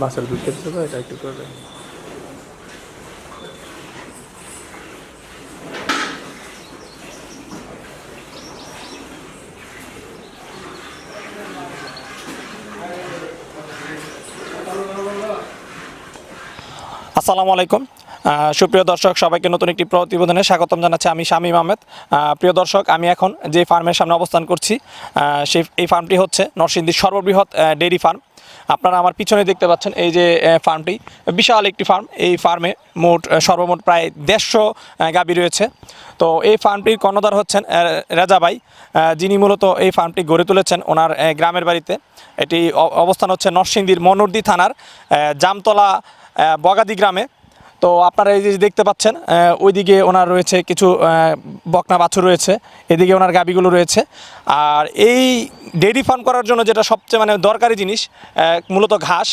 মাছের দুধ খেতে তো এটা একটু করবে। আসসালামু আলাইকুম। সুপ্রিয় দর্শক, সবাইকে নতুন একটি প্রতিবেদনে স্বাগতম জানাচ্ছি আমি শামীম আহমেদ। প্রিয় দর্শক, আমি এখন যে ফার্মের সামনে অবস্থান করছি সেই, এই ফার্মটি হচ্ছে নরসিংদীর সর্ববৃহৎ ডেইরি ফার্ম। আপনারা আমার পিছনে দেখতে পাচ্ছেন এই যে ফার্মটি। বিশাল একটি ফার্ম। এই ফার্মে মোট সর্বমোট প্রায় দেড়শো গাবি রয়েছে। তো এই ফার্মটির কর্ণধার হচ্ছেন রেজাবাই যিনি মূলত এই ফার্মটি গড়ে তুলেছেন ওনার গ্রামের বাড়িতে। এটি অবস্থান হচ্ছে নরসিংদীর মনোরদি থানার জামতলা বগাদি গ্রামে। তো আপনারা এই যে দেখতে পাচ্ছেন ওইদিকে ওনার রয়েছে কিছু বকনা বাছুর রয়েছে, এদিকে ওনার গাবিগুলো রয়েছে। আর এই ডেইরি ফার্ম করার জন্য যেটা সবচেয়ে মানে দরকারি জিনিস মূলত ঘাস।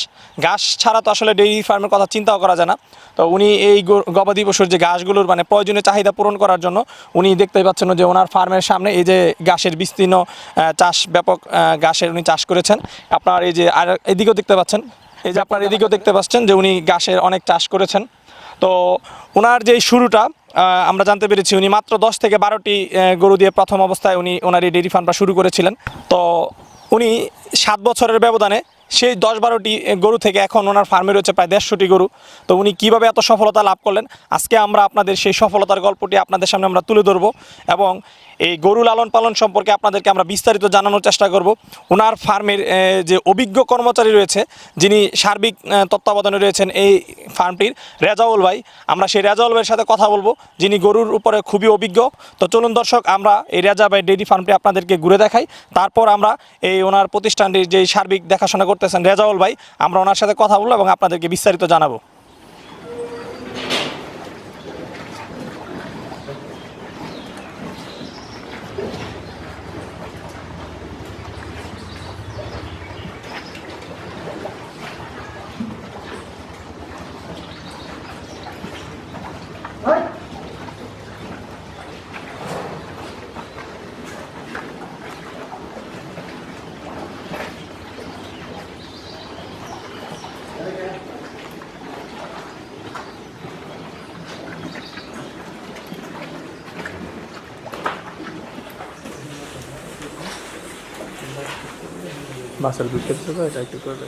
ঘাস ছাড়া তো আসলে ডেইরি ফার্মের কথা চিন্তাও করা যায় না। তো উনি এই গবাদি পশুর যে ঘাসগুলোর মানে প্রয়োজনীয় চাহিদা পূরণ করার জন্য উনি দেখতেই পাচ্ছেন যে ওনার ফার্মের সামনে এই যে ঘাসের বিস্তীর্ণ চাষ ব্যাপক ঘাসের উনি চাষ করেছেন। আপনার এই যে আর এদিকেও দেখতে পাচ্ছেন এই যে আপনার এদিকেও দেখতে পাচ্ছেন যে উনি গাছের অনেক চাষ করেছেন। তো ওনার যে শুরুটা আমরা জানতে পেরেছি উনি মাত্র দশ থেকে বারোটি গরু দিয়ে প্রথম অবস্থায় উনি ওনার এই ডেয়ারি ফার্মটা শুরু করেছিলেন। তো উনি সাত বছরের ব্যবধানে সেই দশ বারোটি গরু থেকে এখন ওনার ফার্মে রয়েছে প্রায় দেড়শোটি গরু। তো উনি কীভাবে এত সফলতা লাভ করলেন? আজকে আমরা আপনাদের সেই সফলতার গল্পটি আপনাদের সামনে আমরা তুলে ধরবো এবং এই গরু লালন পালন সম্পর্কে আপনাদেরকে আমরা বিস্তারিত জানানোর চেষ্টা করব। ওনার ফার্মের যে অভিজ্ঞ কর্মচারী রয়েছে, যিনি সার্বিক তত্ত্বাবধানে রয়েছেন এই ফার্মটির, রেজাউল ভাই। আমরা সেই রেজাউল ভাইয়ের সাথে কথা বলব। যিনি গরুর উপরে খুবই অভিজ্ঞ। তো চলুন দর্শক, আমরা এই রেজা ভাই ডেইরি ফার্মটি আপনাদেরকে ঘুরে দেখাই। তারপর আমরা এই ওনার প্রতিষ্ঠানটির যে সার্বিক দেখাশোনা করতেছেন রেজাউল ভাই, আমরা ওনার সাথে কথা বলব এবং আপনাদেরকে বিস্তারিত জানাব। দুধ খেতে তো এটা একটু করবে।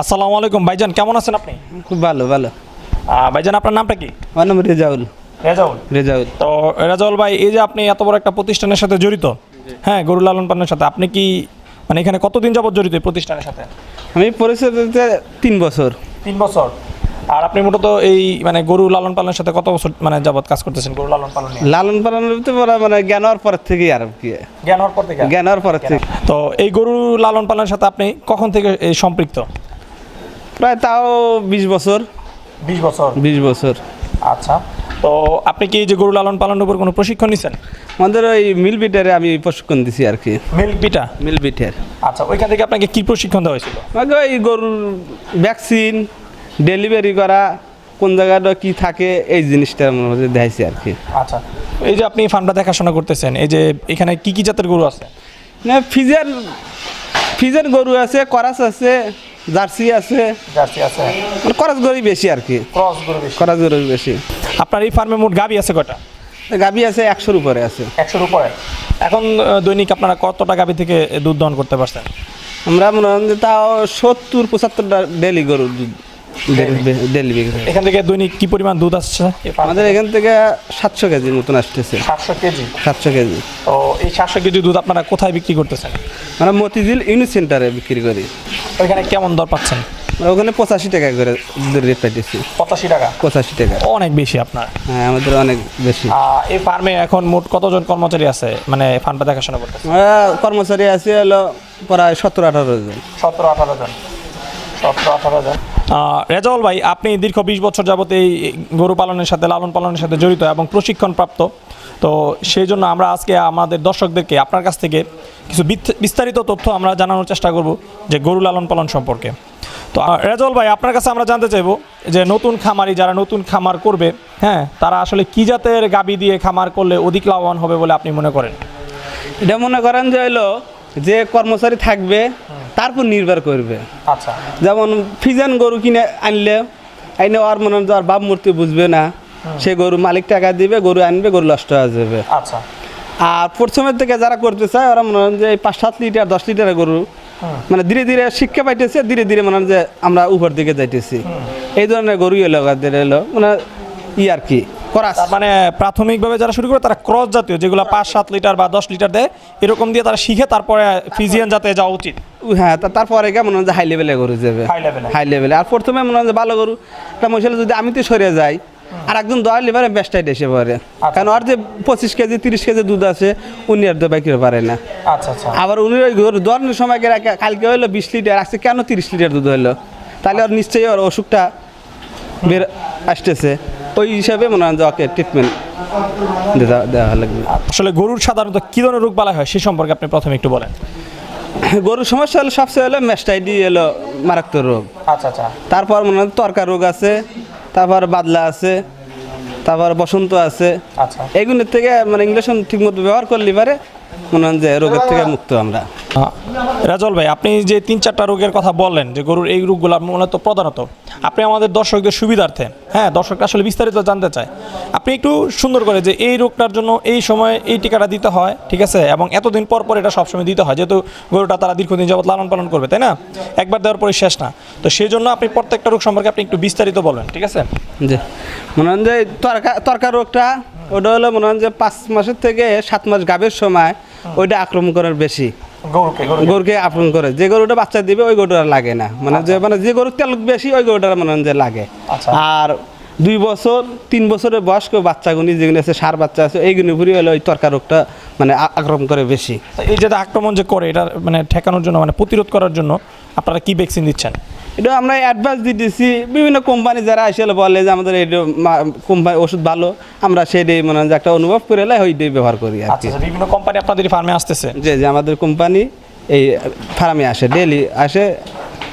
আসসালামু আলাইকুম ভাইজান কেমন আছেন আপনি? খুব ভালো ভালো। ভাইজান আপনার নামটা কি? আমার নাম রেজাউল। রেজাউল? রেজাউল। তো রাজাউল ভাই এই যে আপনি এত বড় একটা প্রতিষ্ঠানের সাথে জড়িত হ্যাঁ গরু লালন পালনের সাথে আপনি কি মানে এখানে কতদিন যাবত জড়িত এই প্রতিষ্ঠানের সাথে? আমি পরিচয় দিতে তিন বছর। তিন বছর। আর আপনি মূলত এই মানে গরু লালন পালনের সাথে কত বছর মানে যাবত কাজ করতেছেন গরু লালন পালন লালন পালন তো মানে জ্ঞান হওয়ার পর থেকে আর কি। জ্ঞান হওয়ার পর থেকে? জ্ঞান হওয়ার পর থেকে। তো এই গরু লালন পালনের সাথে আপনি কখন থেকে এই সম্পৃক্ত? প্রায় তাও বিশ বছর। বিশ বছর। বিশ বছর। আচ্ছা। তো আপনি কি এই যে গরু লালন পালনের উপর কোনো প্রশিক্ষণ নিছেন? আমাদের ওই মিল বিটারে আমি প্রশিক্ষণ দিছি আর কি। মিল্ক বিটা মিল বিটের আচ্ছা ওইখান থেকে আপনাকে কি প্রশিক্ষণ দেওয়া হয়েছিল? আমাকে ওই গরুর ভ্যাকসিন ডেলিভারি করা কোন জায়গাটা কি থাকে এই জিনিসটা আমার মধ্যে দেখাইছি আর কি। আচ্ছা এই যে আপনি ফার্মটা দেখাশোনা করতেছেন এই যে এখানে কি কি জাতের গরু আছে? না ফিজের ফিজের গরু আছে করাস আছে জার্সি আছে। জার্সি আছে। মানে করাস গরুই বেশি আর কি। ক্রস গরু বেশি। করাস গরু বেশি। আপনার এই ফার্মে মোট গাবি আছে কয়টা? গাভি আছে একশোর উপরে আছে। একশোর উপরে। এখন দৈনিক আপনারা কতটা গাবি থেকে দুধ দহন করতে পারছেন? আমরা মনে হয় যে তাও সত্তর পঁচাত্তরটা ডেলি গরুর দুধ ডেলি বিক্রি এখান থেকে দৈনিক কি পরিমাণ দুধ আসছে? আমাদের এখান থেকে সাতশো কেজির মতন আসতেছে। সাতশো কেজি? সাতশো কেজি। তো এই সাতশো কেজি দুধ আপনারা কোথায় বিক্রি করতেছেন? আমরা মতিঝিল ইউনিট সেন্টারে বিক্রি করি। ওইখানে কেমন দর পাচ্ছেন? ওখানে পঁচাশি টাকা করে রেট পাইতেছি। পঁচাশি টাকা? পঁচাশি টাকা। অনেক বেশি আপনার। হ্যাঁ আমাদের অনেক বেশি। এই ফার্মে এখন মোট কতজন কর্মচারী আছে? মানে ফার্মটা দেখাশোনা আমরা কর্মচারী আছে হলো প্রায় সত্তর আঠারো জন। সতেরো আঠারো জন। সতেরো আঠারো জন। রেজাউল ভাই আপনি দীর্ঘ বিশ বছর যাবত এই গরু পালনের সাথে লালন পালনের সাথে জড়িত এবং প্রশিক্ষণ প্রাপ্ত তো সেই জন্য আমরা আজকে আমাদের দর্শকদেরকে আপনার কাছ থেকে কিছু বিস্তারিত তথ্য আমরা জানানোর চেষ্টা করব যে গরু লালন পালন সম্পর্কে। তো আহ, রেজাউল ভাই আপনার কাছে আমরা জানতে চাইব যে নতুন খামারি যারা নতুন খামার করবে হ্যাঁ তারা আসলে কি জাতের গাবি দিয়ে খামার করলে অধিক লাভবান হবে বলে আপনি মনে করেন? এটা মনে করেন যে হইল যে কর্মচারী থাকবে তারপর নির্ভর করবে। আচ্ছা। যেমন ফিজান গরু কিনে আনলে আইনে আর মনে হয় আর বাপ মূর্তি বুঝবে না। সে গরু মালিক টাকা দিবে গরু আনবে গরু নষ্ট হয়ে যাবে। আচ্ছা। আর প্রথমের থেকে যারা করতে চায় ওরা মনে হয় যে পাঁচ সাত লিটার দশ লিটারের গরু মানে ধীরে ধীরে শিক্ষা পাইতেছে ধীরে ধীরে মনে হয় যে আমরা উপর দিকে যাইতেছি। এই ধরনের গরু এলো এলো মানে ই আর কি করাস। মানে প্রাথমিকভাবে যারা শুরু করে তারা ক্রস জাতীয় যেগুলো পাঁচ সাত লিটার বা দশ লিটার দেয় এরকম দিয়ে তারা শিখে তারপরে ফিজিয়ান জাতে যাওয়া উচিত। হ্যাঁ তারপরে গিয়ে মনে হয় হাই লেভেলে গরু যাবে। Level এ। হাই লেভেলে আর প্রথমে মনে হয় ভালো গরু একটা মহিলা যদি আমি তো সরে যাই আর একজন দশ লিভারে বেস্টাইট এসে পড়ে। কারণ ওর যে পঁচিশ কেজি তিরিশ কেজি দুধ আছে উনি আর দেবাই করে পারে না। আচ্ছা আচ্ছা। আবার উনি ওই দোয়ানোর সময় কালকে হলো বিশ লিটার আসছে কেন তিরিশ লিটার দুধ হলো তাহলে ওর নিশ্চয়ই ওর অসুখটা বের আসতেছে। ওই হিসাবে মনে হয় ওকে ট্রিটমেন্ট দেওয়া দেওয়া লাগবে। আসলে গরুর সাধারণত কি ধরনের রোগ বালা হয় সে সম্পর্কে আপনি প্রথমে একটু বলেন। গরুর সমস্যা হলো সবচেয়ে হলো মেস্টাইডি এলো মারাত্মক রোগ। আচ্ছা আচ্ছা। তারপর মনে হয় তরকা রোগ আছে তারপর বাদলা আছে তারপর বসন্ত আছে। আচ্ছা। এগুলোর থেকে মানে ইংলিশ ঠিকমতো ব্যবহার করলে পারে। মনে যে রোগের থেকে মুক্ত আমরা। রাজল ভাই আপনি যে তিন চারটা রোগের কথা বললেন যে গরুর এই রোগগুলো মূলত প্রধানত আপনি আমাদের দর্শকদের সুবিধার্থে হ্যাঁ দর্শকরা আসলে বিস্তারিত জানতে চায়। আপনি একটু সুন্দর করে যে এই রোগটার জন্য এই সময় এই টিকাটা দিতে হয় ঠিক আছে? এবং এতদিন পর পর এটা সবসময় দিতে হয় যেহেতু গরুটা তারা দীর্ঘদিন যাবত লালন পালন করবে তাই না? একবার দেওয়ার পরে শেষ না। তো সেই জন্য আপনি প্রত্যেকটা রোগ সম্পর্কে আপনি একটু বিস্তারিত বলবেন ঠিক আছে? যে মনে হয় যে তরকা তরকা রোগটা ওটা হলো মনে হয় যে পাঁচ মাসের থেকে সাত মাস গাভের সময় ওইটা আক্রমণ করার বেশি। গরুকে আক্রমণ করে। যে গরুটা বাচ্চা দিবে ওই গরুটা লাগে না। মানে যে মানে যে গরুর তেল বেশি ওই গরুটা মনে হয় যে লাগে। আচ্ছা। আর দুই বছর তিন বছরের বয়স্ক বাচ্চাগুনি যেগুলো আছে সার বাচ্চা আছে এইগুলি ঘুরি হলে ওই তরকার রোগটা মানে আক্রমণ করে বেশি। এই যে আক্রমণ যে করে এটা মানে ঠেকানোর জন্য মানে প্রতিরোধ করার জন্য আপনারা কি ভ্যাকসিন দিচ্ছেন? এটা আমরা অ্যাডভান্স দিতেছি। বিভিন্ন কোম্পানি যারা আসলে বলে যে আমাদের এই কোম্পানি ওষুধ ভালো। আমরা সেটাই মনে একটা অনুভব করে এলে ওইটাই ব্যবহার করি আর আচ্ছা কি। আচ্ছা, বিভিন্ন কোম্পানি আপনাদের ফার্মে আসতেছে? যে যে আমাদের কোম্পানি এই ফার্মে আসে ডেলি আসে।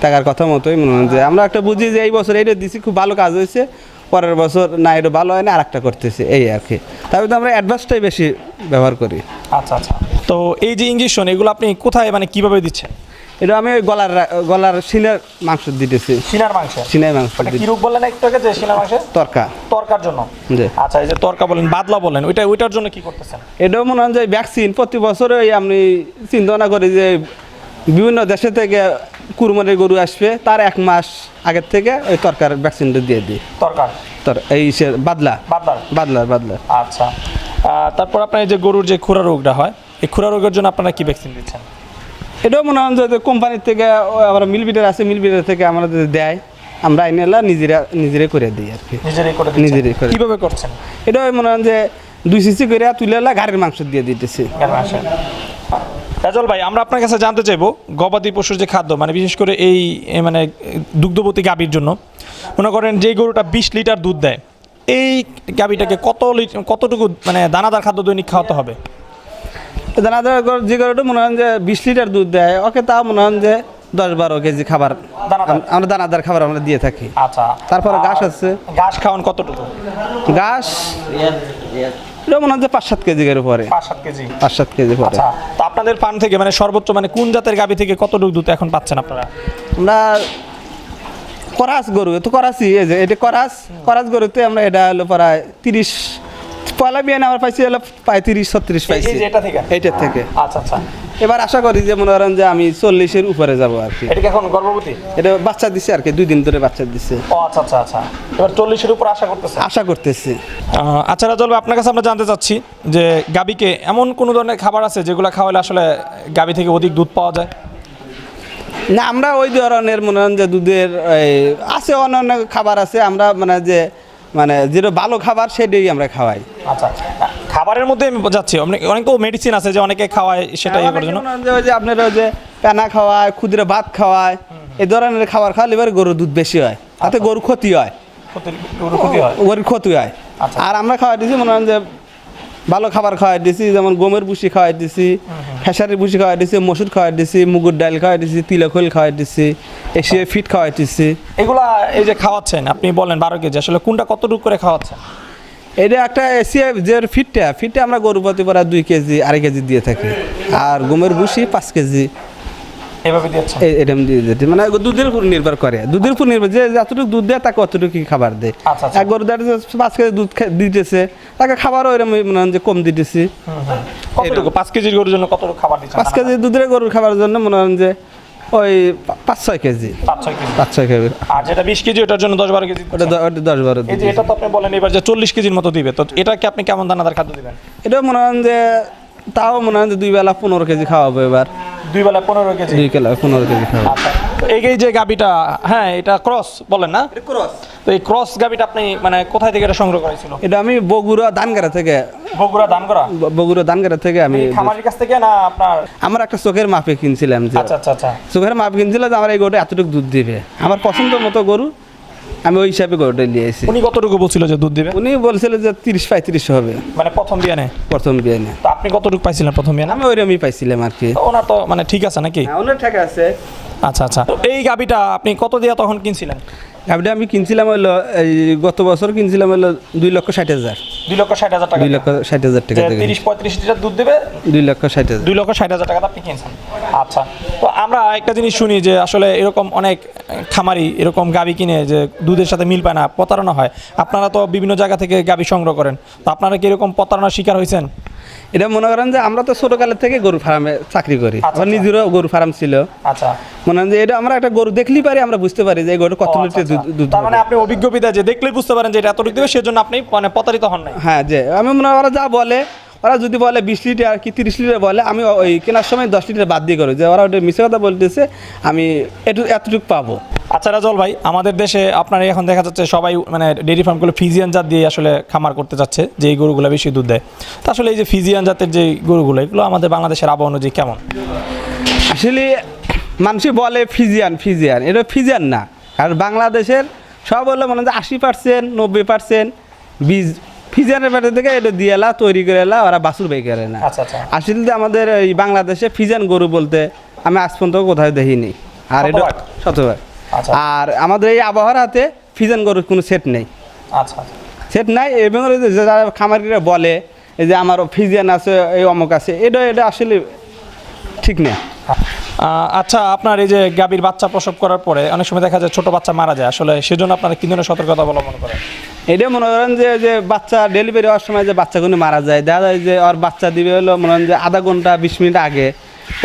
টাকার কথা মতোই মনে হয় যে আমরা একটা বুঝি যে এই বছর এইটা দিছি খুব ভালো কাজ হয়েছে। পরের বছর না এটা ভালো হয় না আর একটা করতেছে এই আর কি। তবে তো আমরা অ্যাডভান্সটাই বেশি ব্যবহার করি। আচ্ছা আচ্ছা। তো এই যে ইঞ্জেকশন এগুলো আপনি কোথায় মানে কীভাবে দিচ্ছেন? এটা আমি ওই গলার গলার সিনের মাংস দিতেছি। সিনার মাংস? সিনের মাংস কি রোগ বললেন একটু আগে যে সিনার মাংসের তরকা। তরকার জন্য? জি। আচ্ছা এই যে তরকা বলেন বাদলা বলেন ওইটা ওইটার জন্য কি করতেছেন? এটাও মনে হয় যে ভ্যাকসিন প্রতি বছরই আমি চিন্তা ভাবনা করি যে বিভিন্ন দেশে থেকে কুরমানের গরু আসবে তার এক মাস আগের থেকে ওই তরকার ভ্যাকসিনটা দিয়ে দিই। তরকার তর এই সে বাদলা। বাদলার বাদলার বাদলা। আচ্ছা। তারপর আপনার এই যে গরুর যে খুরা রোগটা হয় এই খুরা রোগের জন্য আপনারা কি ভ্যাকসিন দিচ্ছেন? এটাও মনে হয় যে কোম্পানির থেকে আবার মিল বিটার আছে মিল বিটার থেকে আমরা যদি দেয় আমরা আইনে এলা নিজেরা নিজেরাই করে দিই আর কি। নিজেরই করে। কীভাবে করছেন? এটাও মনে হয় যে দুই সিসি করে তুলে এলা গাড়ির মাংস দিয়ে দিতেছি। রাজল ভাই আমরা আপনার কাছে জানতে চাইব গবাদি পশুর যে খাদ্য মানে বিশেষ করে এই মানে দুগ্ধবতী গাভীর জন্য মনে করেন যে গরুটা বিশ লিটার দুধ দেয় এই গাভীটাকে কত লিটার কতটুকু মানে দানাদার খাদ্য দৈনিক খাওয়াতে হবে? দানাদার যে গরুটা মনে হয় যে বিশ লিটার দুধ দেয় ওকে তাও মনে হয় যে দশ বারো কেজি খাবার? আমরা দানাদার খাবার আমরা দিয়ে থাকি। আচ্ছা। তারপরে ঘাস আছে। ঘাস খাওয়ান কতটুকু? ঘাস এটা মনে যে পাঁচ সাত কেজি এর উপরে। পাঁচ সাত কেজি। পাঁচ সাত কেজি পরে তো আপনাদের ফার্ম থেকে মানে সর্বোচ্চ মানে কোন জাতের গাভী থেকে কতটুকু দুধ এখন পাচ্ছেন আপনারা? আমরা করাস গরু তো করাসি এই যে এটা করাস করাস গরুতে আমরা এটা হলো প্রায় তিরিশ পয়লা বিয়ানে আমরা পাইছি হলো প্রায় তিরিশ ছত্রিশ পাইছি। এটা থেকে? এইটার থেকে। আচ্ছা আচ্ছা। এবার আশা করি যে মনে করেন যে আমি চল্লিশের উপরে যাব আর কি। এটা এখন গর্ভবতী? এটা বাচ্চা দিছে আর কি দুই দিন ধরে বাচ্চা দিছে। ও আচ্ছা আচ্ছা আচ্ছা। এবার চল্লিশের উপর আশা করতেছে? আশা করতেছি। আচ্ছা রাজল আপনার কাছে আমরা জানতে চাচ্ছি যে গাবিকে এমন কোনো ধরনের খাবার আছে যেগুলো খাওয়ালে আসলে গাবি থেকে অধিক দুধ পাওয়া যায়? না আমরা ওই ধরনের মনে হয় যে দুধের আছে অন্যান্য খাবার আছে আমরা মানে যে মানে যেটা ভালো খাবার সেটাই আমরা খাওয়াই। আচ্ছা খাবারের মধ্যে আমি যাচ্ছি অনেক মেডিসিন আছে যে অনেকে খাওয়ায় সেটা ইয়ে করার জন্য। মনে যে ওই যে প্যানা খাওয়ায় ক্ষুদ্র ভাত খাওয়ায় এই ধরনের খাবার খাওয়ালে এবার গরুর দুধ বেশি হয় তাতে গরু ক্ষতি হয়। ক্ষতি- গরুর ক্ষতি হয়। গরুর ক্ষতি হয়। আচ্ছা। আর আমরা খাওয়াই দিয়েছি মনে হয় যে ভালো খাবার খাওয়াই দিছি যেমন গমের ভুসি খাওয়াই দিছি খেসারির ভুসি খাওয়াই দিছি মসুর খাওয়াই দিছি মুগুর ডাল খাওয়াই দিছি তিলখোল খাওয়াই দিছি এসে ফিট খাওয়াই দিছি। এগুলা এই যে খাওয়াচ্ছেন আপনি বলেন বারো কেজি আসলে কোনটা কতটুকু করে খাওয়াচ্ছেন? এটা একটা এশিয়া যে ফিটটা ফিটটা আমরা গরু প্রতি পরা দুই কেজি আড়াই কেজি দিয়ে থাকি। আর গমের ভুসি পাঁচ কেজি। এভাবে দিচ্ছেন এই- দিয়ে যেতে মানে দুধের উপর নির্ভর করে। দুধের উপর নির্ভর। যে যতটুকু দুধ দেয় তাকে অতটুকু খাবার দেয়। আচ্ছা, আচ্ছা। এক গরু পাঁচ কেজি দুধ দিতেছে তাকে খাবারও মনে হয় যে কম দিতেছি। কতটুকু? পাঁচ কেজির গরুর জন্য কতটুকু খাবার দিচ্ছেন? পাঁচ কেজি দুধের গরুর খাবার জন্য মনে হয় যে ওই পাঁচ ছয় কেজি। পাঁচ ছয় কেজি। আর যেটা বিশ কেজি ওটার জন্য দশ বারো কেজি ওটা দশ বারো এই যে এটা তো আপনি বলেন এবার যে চল্লিশ কেজির মতো দিবে তো এটাকে আপনি কেমন দানাদার খাদ্য দিবেন? এটা মনে হয় যে তাও মনে হয় যে দুই বেলা পনেরো কেজি খাওয়াবো এবার। দুই বেলা পনেরো কেজি? দুই কেলা পনেরো কেজি খাওয়াবো। আচ্ছা এই যে গাবিটা হ্যাঁ এটা ক্রস বলেন না? তো এই ক্রস গাবিটা আপনি মানে কোথায় থেকে এটা সংগ্রহ করেছিল? এটা আমি বগুড়া ধানগাড়া থেকে। বগুড়া দান করা ব- বগুড়া ধানগাড়া থেকে আমি খামারির কাছ থেকে না আপনার? আমার একটা চোখের মাপে কিনছিলাম যে আচ্ছা আচ্ছা আচ্ছা। চোখের মাপ কিনছিল যে আমার এই গরুটা এতটুকু দুধ দিবে। আমার পছন্দ মতো গরু আমি ওই হিসাবে গরুটা নিয়ে আসি। উনি কতটুকু বলছিল যে দুধ দিবে? উনি বলছিল যে তিরিশ পঁয়ত্রিশ হবে। মানে প্রথম বিয়ানে? প্রথম বিয়ানে। তো আপনি কতটুকু পাইছিলেন প্রথম বিয়ানে? আমি ওইরকমই পাইছিলাম আর কি। ওনার তো মানে ঠিক আছে নাকি? ওনার ঠিক আছে। আচ্ছা আচ্ছা। এই গাবিটা আপনি কত দিয়ে তখন কিনছিলেন? গাড়িটা আমি কিনছিলাম হলো এই গত বছর কিনছিলাম হলো দুই লক্ষ ষাট হাজার। দুই লক্ষ ষাট হাজার টাকা দুই লক্ষ ষাট হাজার টাকা তিরিশ পঁয়ত্রিশ লিটার দুধ দেবে? দুই লক্ষ ষাট হাজার। দুই লক্ষ ষাট হাজার টাকা আপনি কিনছেন। আচ্ছা তো আমরা একটা জিনিস শুনি যে আসলে এরকম অনেক খামারি এরকম গাবি কিনে যে দুধের সাথে মিল পায় না প্রতারণা হয়। আপনারা তো বিভিন্ন জায়গা থেকে গাবি সংগ্রহ করেন। তো আপনারা কি এরকম প্রতারণার শিকার হয়েছেন এটা মনে করেন যে আমরা তো ছোটকালের থেকে গরু ফার্মে চাকরি করি। আচ্ছা, আমার আচ্ছা। নিজেরও গরু ফার্ম ছিল। আচ্ছা। মনে হয় যে এটা আমরা একটা গরু দেখলেই পারি আমরা বুঝতে পারি যে গরু কত ও, আচ্ছা, লিটার দুধ আচ্ছা। তার মানে আপনি অভিজ্ঞ বিদা যে দেখলেই বুঝতে পারেন যে এটা এতটুকু দেবে সেজন্য আপনি মানে প্রতারিত হন নাই। হ্যাঁ যে আমি মনে হয় ওরা যা বলে ওরা যদি বলে বিশ লিটার কি তিরিশ লিটার বলে আমি ওই কেনার সময় দশ লিটার বাদ দিয়ে করি। যে ওরা ওটা মিশে কথা বলতেছে আমি একটু এতটুকু পাবো। আচ্ছা রাজল ভাই আমাদের দেশে আপনার এখন দেখা যাচ্ছে সবাই মানে ডেয়ারি ফার্মগুলো ফিজিয়ান জাত দিয়ে আসলে খামার করতে যাচ্ছে যে এই গরুগুলো বেশি দুধ দেয়। তা আসলে এই যে ফিজিয়ান জাতের যে গরুগুলো এগুলো আমাদের বাংলাদেশের আবহাওয়া অনুযায়ী কেমন? আসলে মানুষই বলে ফিজিয়ান ফিজিয়ান এটা ফিজিয়ান না। আর বাংলাদেশের সব হলো মনে হয় আশি পার্সেন্ট নব্বই পার্সেন্ট বীজ ফিজিয়ানের পেটে থেকে এটা দিয়ে এলা তৈরি করে এলা ওরা বাছুর বের করে না। আচ্ছা আচ্ছা। আসলে আমাদের এই বাংলাদেশে ফিজিয়ান গরু বলতে আমি আজ পর্যন্ত কোথাও দেখিনি। আর এটা শতভাগ? আচ্ছা। আর আমাদের এই আবহাওয়ার হাতে ফিজিয়ান গরুর কোনো সেট নেই। আচ্ছা আচ্ছা। সেট নাই এবং যারা খামারিরা বলে এই যে আমার ফিজিয়ান আছে এই অমুক আছে এটা এটা আসলে ঠিক না আহ, আচ্ছা আপনার এই যে গাভীর বাচ্চা প্রসব করার পরে অনেক সময় দেখা যায় ছোট বাচ্চা মারা যায় আসলে সেজন্য আপনারা কি ধরনের সতর্কতা অবলম্বন করেন। এটা মনে করেন যে যে বাচ্চা ডেলিভারি হওয়ার সময় যে বাচ্চাগুলো মারা যায় দেখা যায় যে ওর বাচ্চা দিবে হলো মনে করেন যে আধা ঘণ্টা বিশ মিনিট আগে।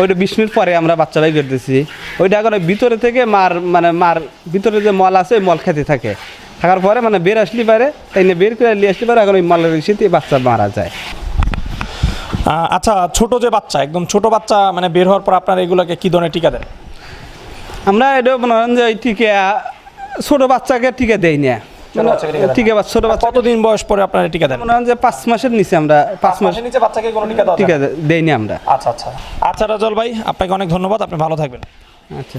ওইটা বিশ মিনিট পরে আমরা বাচ্চা বাই করতেছি ওইটা এখন ভিতরে থেকে মার মানে মার ভিতরে যে মল আছে ওই মল খেতে থাকে। থাকার পরে মানে বের আসলে পারে তাই নিয়ে বের করে নিয়ে আসলে পারে এখন ওই মলের শীতে বাচ্চা মারা যায়। আচ্ছা ছোট যে বাচ্চা একদম ছোট বাচ্চা মানে বের হওয়ার পর আপনারা এগুলোকে কী ধরনের টিকা দেন? আমরা এটা মনে করেন যে ওই টিকে ছোট বাচ্চাকে টিকে দেই না। টিকা বাচ্চা ছোট বাচ্চা। কতদিন বয়স পরে আপনারা টিকা দেন? মনে করেন যে পাঁচ মাসের নিচে আমরা পাঁচ মাসের নিচে বাচ্চাকে কোনো টিকা দেওয়া? আমরা। আচ্ছা আচ্ছা। আচ্ছা রাজল ভাই আপনাকে অনেক ধন্যবাদ আপনি ভালো থাকবেন। আচ্ছা।